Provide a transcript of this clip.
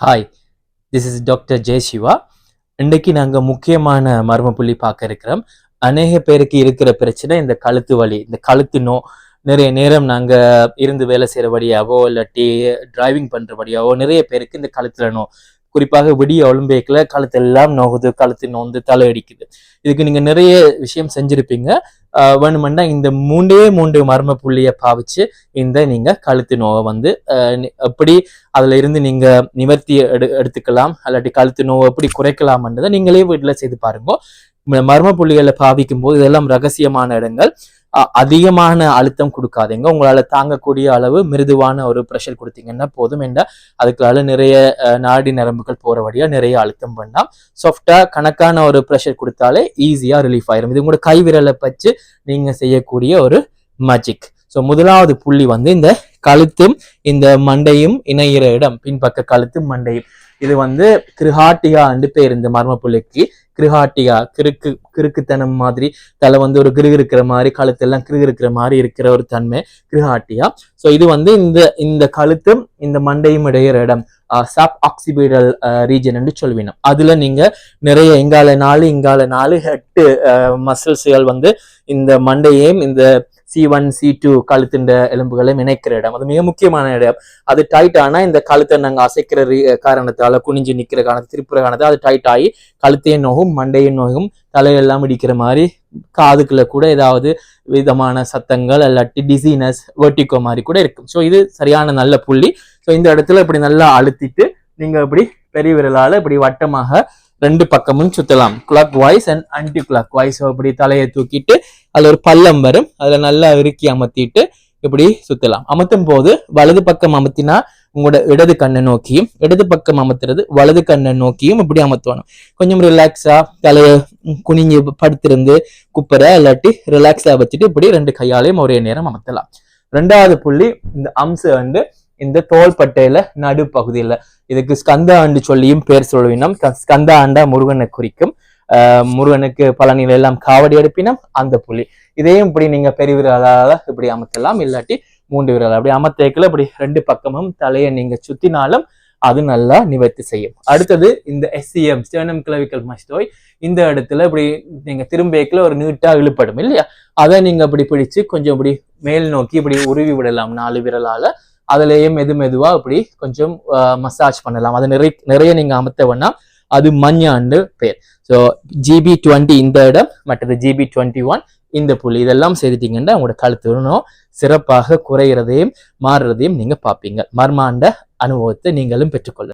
Hi this is doctor Jayasiva இன்றைக்கு நாங்கள் முக்கியமான மர்ம புள்ளி பார்க்க இருக்கிறோம். அநேக பேருக்கு இருக்கிற பிரச்சனை இந்த கழுத்து வலி இந்த கழுத்து நோ நிறைய நேரம் நாங்கள் இருந்து வேலை செய்கிறபடியாவோ இல்லாட்டி டிரைவிங் பண்ணுறபடியாவோ நிறைய பேருக்கு இந்த கழுத்தில் நோ. குறிப்பாக விடிய ஒலிம்பிக்கில் கழுத்தெல்லாம் நோகுது கழுத்து நோந்து தலை அடிக்குது இதுக்கு நீங்கள் நிறைய விஷயம் செஞ்சுருப்பீங்க. வேணுமெண்டா இந்த மூன்றே மூன்று மர்ம புள்ளியை பாவிச்சு இந்த நீங்கள் கழுத்து நோவை வந்து ஆஹ் எப்படி அதுல இருந்து நீங்க நிவர்த்தி எடு எடுத்துக்கலாம் அல்லாட்டி கழுத்து நோவை எப்படி குறைக்கலாம்ன்றதை நீங்களே வீட்டுல செய்து பாருங்க. மர்ம புள்ளிகளை பாவிக்கும் போது இதெல்லாம் ரகசியமான இடங்கள். அதிகமான அழுத்தம் கொடுக்காதீங்க. உங்களால் தாங்கக்கூடிய அளவு மிருதுவான ஒரு ப்ரெஷர் கொடுத்தீங்கன்னா போதும். என்ற அதுக்குள்ளால நிறைய நாடி நரம்புகள் போகிற வழியாக நிறைய அழுத்தம் பண்ணலாம் சாஃப்டாக கணக்கான ஒரு ப்ரெஷர் கொடுத்தாலே ஈஸியாக ரிலீஃப் ஆயிரும். இது உங்களோட கை விரலை நீங்கள் செய்யக்கூடிய ஒரு மேஜிக் ஸோ முதலாவது புள்ளி வந்து இந்த கழுத்தும் இந்த மண்டையும் இணையிற இடம். பின்பக்க கழுத்தும் மண்டையும். இது வந்து கிருஹாட்டியா பேர் இந்த மர்ம புள்ளிக்கு கிருஹாட்டியா கிறுக்கு கிறுக்குத்தனம் மாதிரி தலை வந்து ஒரு கிரு இருக்கிற மாதிரி கழுத்தெல்லாம் கிரு இருக்கிற மாதிரி இருக்கிற ஒரு தன்மை கிருஹாட்டியா ஸோ இது வந்து இந்த இந்த கழுத்தும் இந்த மண்டையும் இடையிற இடம். சாப் ஆக்சிபிடல் ரீஜன் என்று சொல்வினோம். அதுல நீங்க நிறைய இங்கால நாலு இங்கால நாலு ஹெட்டு மசில்ஸ்கள் வந்து இந்த மண்டையையும் இந்த சி ஒன் சி டூ கழுத்துண்ட எலும்புகளை இணைக்கிற இடம். அது மிக முக்கியமான இடம். அது டைட் ஆனால் இந்த கழுத்தை நாங்கள் அசைக்கிற ரீ- குனிஞ்சு நிற்கிற காரணத்து திருப்புற காரணத்தை அது டைட் ஆகி கழுத்தையும் நோகும் மண்டையும் நோகும் தலையெல்லாம் இடிக்கிற மாதிரி காதுக்குள்ள கூட ஏதாவது விதமான சத்தங்கள் இல்லாட்டி டிசீனஸ் வெர்டிகோ மாதிரி கூட இருக்கும். ஸோ இது சரியான நல்ல புள்ளி. ஸோ இந்த இடத்துல இப்படி நல்லா அழுத்திட்டு நீங்கள் இப்படி பெரிய விரலால் இப்படி வட்டமாக ரெண்டு பக்கமும் சுத்தலாம். Clockwise and anticlockwise இப்படி தலையை தூக்கிட்டு அதில் ஒரு பள்ளம் வரும். அதில் நல்லா இறுக்கி அமர்த்திட்டு இப்படி சுத்தலாம். அமர்த்தும் போது வலது பக்கம் அமர்த்தினா உங்களோட இடது கண்ணை நோக்கியும் இடது பக்கம் அமர்த்துறது வலது கண்ணை நோக்கியும் இப்படி அமர்த்தணும். கொஞ்சம் ரிலாக்ஸா தலையை குனிஞ்சு படுத்திருந்து குப்பரை இல்லாட்டி ரிலாக்ஸா வச்சுட்டு இப்படி ரெண்டு கையாலையும் ஒரே நேரம் அமர்த்தலாம். ரெண்டாவது புள்ளி இந்த அம்சம் வந்து இந்த தோள்பட்டையில நடுப்பகுதியில. இதுக்கு ஸ்கந்த ஆண்டு சொல்லியும் பேர் சொல்லுவினோம் ஸ்கந்த ஆண்டா முருகனை குறிக்கும். முருகனுக்கு பழனியில எல்லாம் காவடி எடுப்பினம் அந்த புலி. இதையும் இப்படி நீங்க பெரிய விரலால இப்படி அமர்த்தலாம். இல்லாட்டி மூன்று விரல். அப்படி அமர்த்தேக்கில் இப்படி ரெண்டு பக்கமும் தலையை நீங்க சுத்தினாலும் அது நல்லா நிவர்த்தி செய்யும். அடுத்தது இந்த எஸ்சிஎம் ஸ்டெர்னம் கிளவிக்கல் மஸ்டோய் இந்த இடத்துல இப்படி நீங்க திரும்பேக்கில் ஒரு நீட்டா இழுப்படும் இல்லையா? அதை நீங்க இப்படி பிடிச்சு கொஞ்சம் இப்படி மேல் நோக்கி இப்படி உருவி விடலாம் நாலு விரலால. அதுலேயும் மெது மெதுவா இப்படி கொஞ்சம் மசாஜ் பண்ணலாம். அதை நிறைய நிறைய நீங்க அமர்த்த வேணாம். அது மஞ்சாண்டு பேர் ஸோ ஜிபி டுவெண்ட்டி இந்த இடம் மற்றது ஜிபி டுவெண்ட்டி ஒன் இந்த புள்ளி இதெல்லாம் செய்துட்டீங்கன்னா உங்களோட கழுத்து இன்னும் சிறப்பாக குறையிறதையும் மாறுறதையும் நீங்கள் பார்ப்பீங்க. மர்மாண்ட அனுபவத்தை நீங்களும் பெற்றுக்கொள்ள